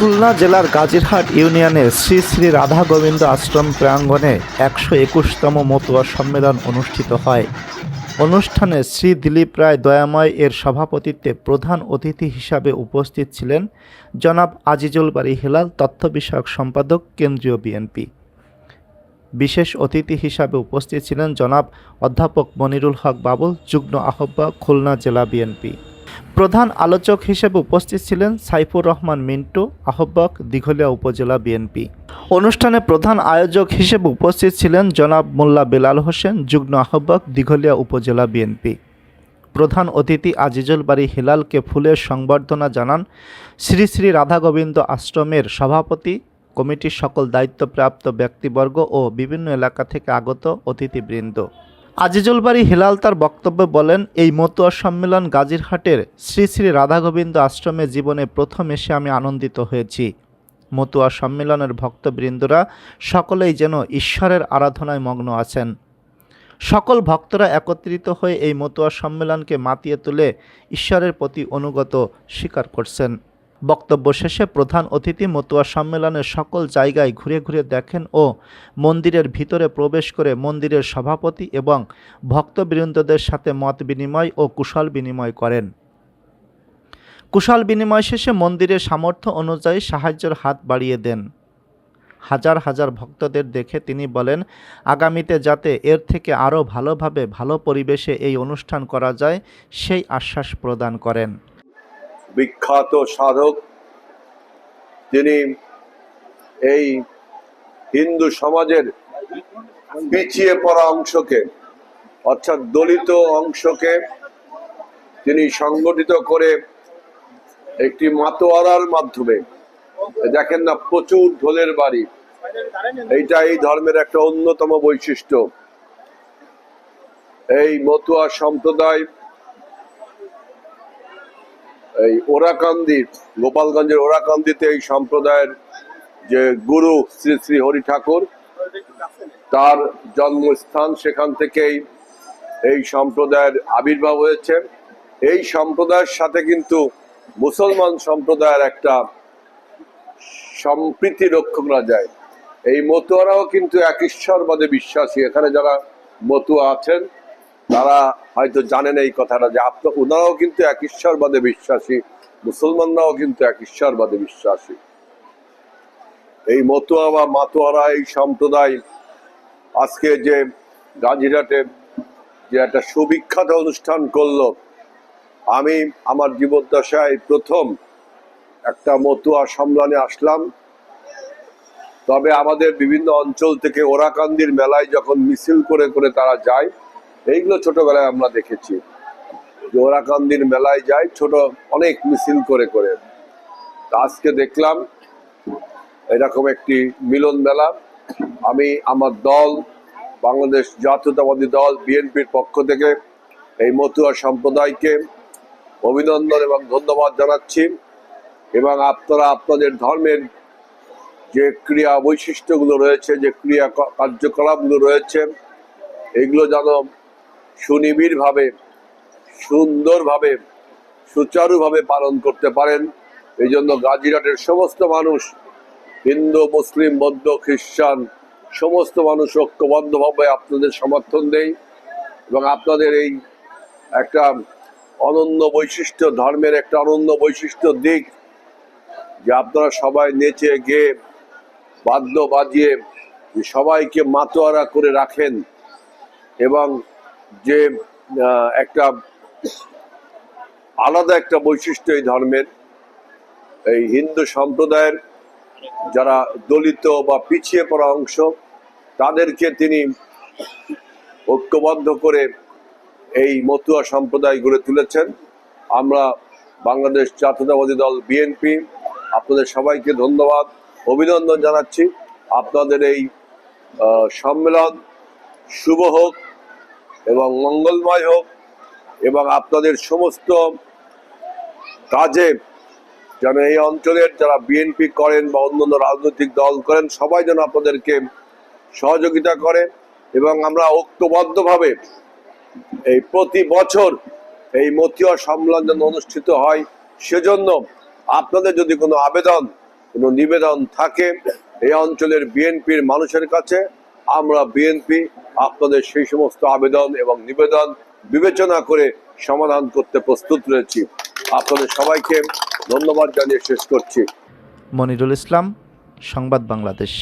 খুলনা জেলার গাজীরহাট ইউনিয়নের শ্রী শ্রী রাধা গোবিন্দ আশ্রম প্রাঙ্গণে একশো একুশতম মতুয়া সম্মেলন অনুষ্ঠিত হয়। অনুষ্ঠানে শ্রী দিলীপ রায় দয়াময় এর সভাপতিত্বে প্রধান অতিথি হিসাবে উপস্থিত ছিলেন জনাব আজিজুল বাড়ি হেলাল, তথ্য বিষয়ক সম্পাদক, কেন্দ্রীয় বিএনপি। বিশেষ অতিথি হিসাবে উপস্থিত ছিলেন জনাব অধ্যাপক মনিরুল হক বাবুল, যুগ্ম আহ্বায়ক খুলনা জেলা বিএনপি। প্রধান আলোচক হিসেবে উপস্থিত ছিলেন সাইফুর রহমান মিন্টু আহ্বক দিঘলিয়া উপজেলা বিএনপি। অনুষ্ঠানে প্রধান আয়োজক হিসেবে উপস্থিত ছিলেন জনাব মোল্লা বেলাল হোসেন, যুগ্ম আহ্বক দিঘলিয়া উপজেলা বিএনপি। প্রধান অতিথি আজিজুল বাড়ি হিলালকে ফুলের সংবর্ধনা জানান শ্রী শ্রী রাধা গোবিন্দ আশ্রমের সভাপতি, কমিটির সকল দায়িত্বপ্রাপ্ত ব্যক্তিবর্গ ও বিভিন্ন এলাকা থেকে আগত অতিথিবৃন্দ। আজিজুল বাড়ি হিলাল তার বক্তব্যে বলেন, এই মতুয়া সম্মেলন গাজীরহাটের শ্রী শ্রী রাধাগোবিন্দ আশ্রমে জীবনে প্রথম এসে আমি আনন্দিত হয়েছি। মতুয়া সম্মেলনের ভক্তবৃন্দরা সকলেই যেন ঈশ্বরের আরাধনায় মগ্ন আছেন। সকল ভক্তরা একত্রিত হয়ে এই মতুয়া সম্মেলনকে মাতিয়ে তুলে ঈশ্বরের প্রতি অনুগত স্বীকার করছেন। বক্তব্য শেষে প্রধান অতিথি মতুয়া সম্মেলনের সকল জায়গায় ঘুরে ঘুরে দেখেন ও মন্দিরের ভিতরে প্রবেশ করে মন্দিরের সভাপতি এবং ভক্তবৃন্দদের সাথে মত বিনিময় ও কুশল বিনিময় করেন। কুশল বিনিময় শেষে মন্দিরের সামর্থ্য অনুযায়ী সাহায্যের হাত বাড়িয়ে দেন। হাজার হাজার ভক্তদের দেখে তিনি বলেন, আগামীতে যাতে এর থেকে আরও ভালোভাবে ভালো পরিবেশে এই অনুষ্ঠান করা যায়, সেই আশ্বাস প্রদান করেন। বিখ্যাত সাধক তিনি এই হিন্দু সমাজের পিছিয়ে পড়া অংশকে, অর্থাৎ দলিত অংশকে, তিনি সংগঠিত করে একটি মাতোয়ারার মাধ্যমে, দেখেন না প্রচুর ঢোলের বাড়ি, এইটা এই ধর্মের একটা অন্যতম বৈশিষ্ট্য। এই মতুয়া সম্প্রদায় এই ওরাকান্দি, গোপালগঞ্জের ওরাকান্দিতে এই সম্প্রদায়ের যে গুরু শ্রী শ্রী হরি ঠাকুর, তার জন্মস্থান সেখান থেকেই এই সম্প্রদায়ের আবির্ভাব হয়েছে। এই সম্প্রদায়ের সাথে কিন্তু মুসলমান সম্প্রদায়ের একটা সম্প্রীতি লক্ষ্য করা যায়। এই মতুয়ারাও কিন্তু এক ঈশ্বরবাদে বিশ্বাসী। এখানে যারা মতুয়া আছেন তারা হয়তো জানেন এই কথাটা যে আপনার ওনারাও কিন্তু এক ঈশ্বরবাদে বিশ্বাসী, মুসলমানরাও কিন্তু এক ঈশ্বরবাদে বিশ্বাসী। এই মতুয়া বা মাতোয়ারা, এই সম্প্রদায় আজকে যে গাজীরহাটে যে একটা সুবিখ্যাত অনুষ্ঠান করল, আমি আমার জীবদ্দশায় প্রথম একটা মতুয়া সম্মেলনে আসলাম। তবে আমাদের বিভিন্ন অঞ্চল থেকে ওরাকান্দির মেলায় যখন মিছিল করে করে তারা যায় এইগুলো ছোটবেলায় আমরা দেখেছি। যে ওরাকান্দির মেলায় যায়, ছোট অনেক মিছিল করে করে। আজকে দেখলাম, এরকম একটি মিলন মেলা। আমি, আমার দল, বাংলাদেশ জাতীয়তাবাদী দল, বিএনপির পক্ষ থেকে এই মতুয়া সম্প্রদায়কে অভিনন্দন এবং ধন্যবাদ জানাচ্ছি। এবং আপনারা, আপনাদের ধর্মের যে ক্রিয়া বৈশিষ্ট্যগুলো রয়েছে, যে ক্রিয়া কার্যকলাপগুলো রয়েছে, এগুলো যেন সুনিবিড়ভাবে, সুন্দরভাবে, সুচারুভাবে পালন করতে পারেন। এই জন্য গাজীরহাটের সমস্ত মানুষ, হিন্দু, মুসলিম, বৌদ্ধ, খ্রিস্টান, সমস্ত মানুষ ঐক্যবদ্ধভাবে আপনাদের সমর্থন দেয় এবং আপনাদের এই একটা অনন্য বৈশিষ্ট্য, ধর্মের একটা অনন্য বৈশিষ্ট্য দিক, যে আপনারা সবাই নেচে গেয়ে বাদ্য বাজিয়ে সবাইকে মাতোয়ারা করে রাখেন এবং যে একটা আলাদা একটা বৈশিষ্ট্য এই ধর্মের। এই হিন্দু সম্প্রদায়ের যারা দলিত বা পিছিয়ে পড়া অংশ, তাদেরকে তিনি ঐক্যবদ্ধ করে এই মতুয়া সম্প্রদায় গড়ে তুলেছেন। আমরা বাংলাদেশ জাতীয়তাবাদী দল বিএনপি আপনাদের সবাইকে ধন্যবাদ, অভিনন্দন জানাচ্ছি। আপনাদের এই সম্মেলন শুভ হোক এবং মঙ্গলময় হোক এবং আপনাদের সমস্ত কাজে যেন এই অঞ্চলের যারা বিএনপি করেন বা অন্যান্য রাজনৈতিক দল করেন, সবাই যেন আপনাদেরকে সহযোগিতা করে এবং আমরা ঐক্যবদ্ধভাবে এই প্রতি বছর এই মতীয় সম্মেলন যেন অনুষ্ঠিত হয়, সেজন্য আপনাদের যদি কোনো আবেদন, কোনো নিবেদন থাকে এই অঞ্চলের বিএনপির মানুষের কাছে আমরা বিএনপি আপনাদের সেই সমস্ত আবেদন এবং নিবেদন বিবেচনা করে সমাধান করতে প্রস্তুত রয়েছি। আপনাদের সবাইকে ধন্যবাদ জানিয়ে শেষ করছি। মনিরুল ইসলাম, সংবাদ বাংলাদেশ।